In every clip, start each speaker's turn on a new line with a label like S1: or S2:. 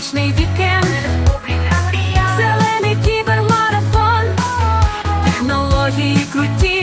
S1: Технічний вікенд, зелений кібермарафон, технології круті.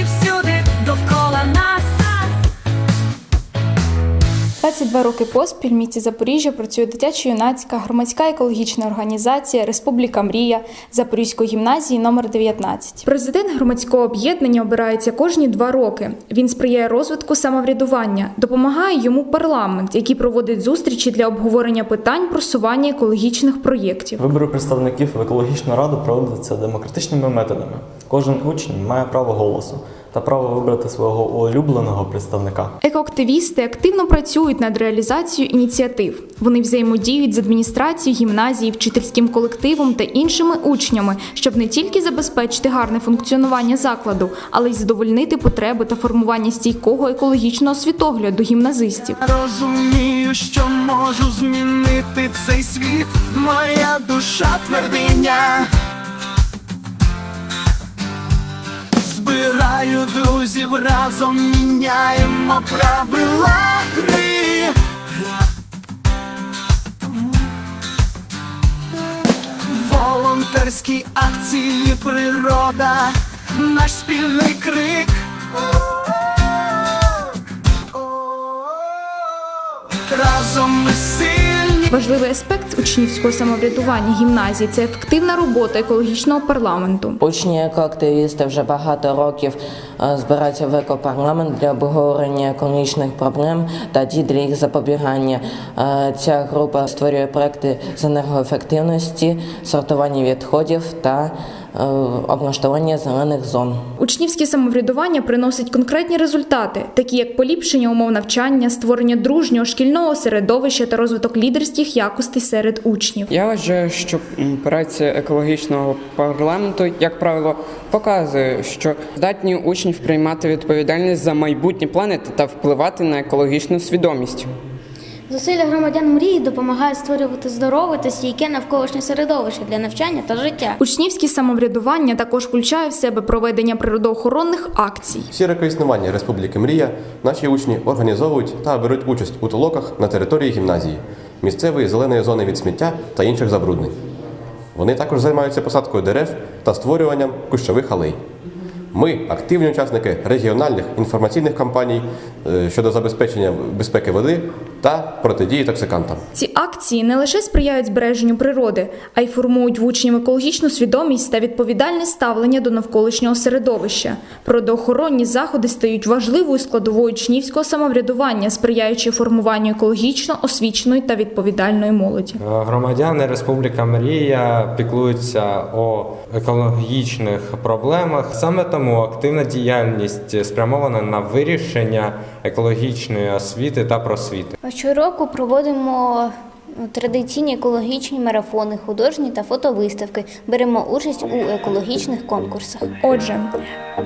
S1: Два роки поспіль в місті Запоріжжя працює дитячо-юнацька громадська екологічна організація Республіка Мрія Запорізької гімназії номер 19 Президент громадського об'єднання обирається кожні два роки. Він сприяє розвитку самоврядування, допомагає йому парламент, який проводить зустрічі для обговорення питань просування екологічних проєктів.
S2: Вибори представників в екологічну раду проводяться демократичними методами. Кожен учень має право голосу та право вибрати свого улюбленого представника.
S1: Екоактивісти активно працюють над реалізацією ініціатив. Вони взаємодіють з адміністрацією гімназії, вчительським колективом та іншими учнями, щоб не тільки забезпечити гарне функціонування закладу, але й задовольнити потреби та формування стійкого екологічного світогляду гімназистів.
S3: Розумію, що можу змінити цей світ, моя душа твердиня. Збираю друзів разом, міняємо правила гри. Волонтерські акції, природа, наш спільний крик. Разом ми.
S1: Важливий аспект учнівського самоврядування гімназії це ефективна робота екологічного парламенту.
S4: Учні екоактивісти вже багато років е, збираються в екопарламент для обговорення економічних проблем та дій для їх запобігання. Е, Ця група створює проекти з енергоефективності, сортування відходів та облаштування зелених зон.
S1: Учнівське самоврядування приносить конкретні результати, такі як поліпшення умов навчання, створення дружнього шкільного середовища та розвиток лідерських якостей серед учнів.
S5: Я вважаю, що праця екологічного парламенту, як правило, показує, що здатні учнів приймати відповідальність за майбутнє планети та впливати на екологічну свідомість.
S6: Зусилля громадян мрії допомагають створювати здорове та стійке навколишнє середовище для навчання та життя.
S1: Учнівське самоврядування також включає в себе проведення природоохоронних акцій.
S7: Всі роки Республіки Мрія наші учні організовують та беруть участь у толоках на території гімназії, місцевої зеленої зони від сміття та інших забруднень. Вони також займаються посадкою дерев та створюванням кущових алей. Ми активні учасники регіональних інформаційних кампаній е, щодо забезпечення безпеки води та протидії токсикантам.
S1: Ці акції не лише сприяють збереженню природи, а й формують в учнів екологічну свідомість та відповідальне ставлення до навколишнього середовища. Природоохоронні заходи стають важливою складовою учнівського самоврядування, сприяючи формуванню екологічно освіченої та відповідальної молоді.
S8: Громадяни Республіка Мрія піклуються о екологічних проблемах. Саме тому активна діяльність спрямована на вирішення екологічної освіти та просвіти.
S6: Щороку проводимо традиційні екологічні марафони, художні та фотовиставки. Беремо участь у екологічних конкурсах.
S1: Отже,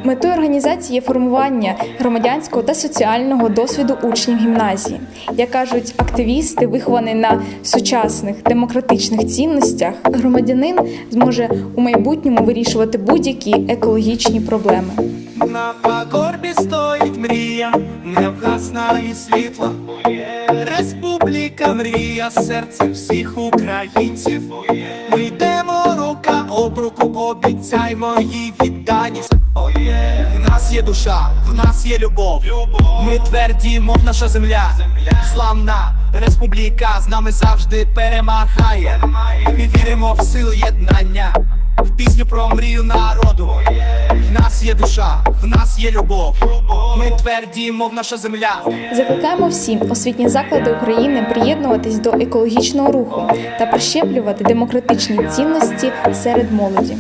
S1: метою організації є формування громадянського та соціального досвіду учнів гімназії. Як кажуть активісти, виховані на сучасних демократичних цінностях, громадянин зможе у майбутньому вирішувати будь-які екологічні проблеми.
S3: На пагорбі стоїть мрія, не вгасна і світла. Республіка мрія, серце всіх українців. Ми йдемо рука об руку, обіцяймо їй відданість. В нас є душа, в нас є любов. Ми тверді, мов наша земля. Славна республіка з нами завжди перемагає. Ми віримо в силу єднання, в пісню про мрію народу. В нас є душа, в нас є любов. Ми тверді, мов наша земля.
S1: Закликаємо всі освітні заклади України приєднуватись до екологічного руху та прищеплювати демократичні цінності серед молоді.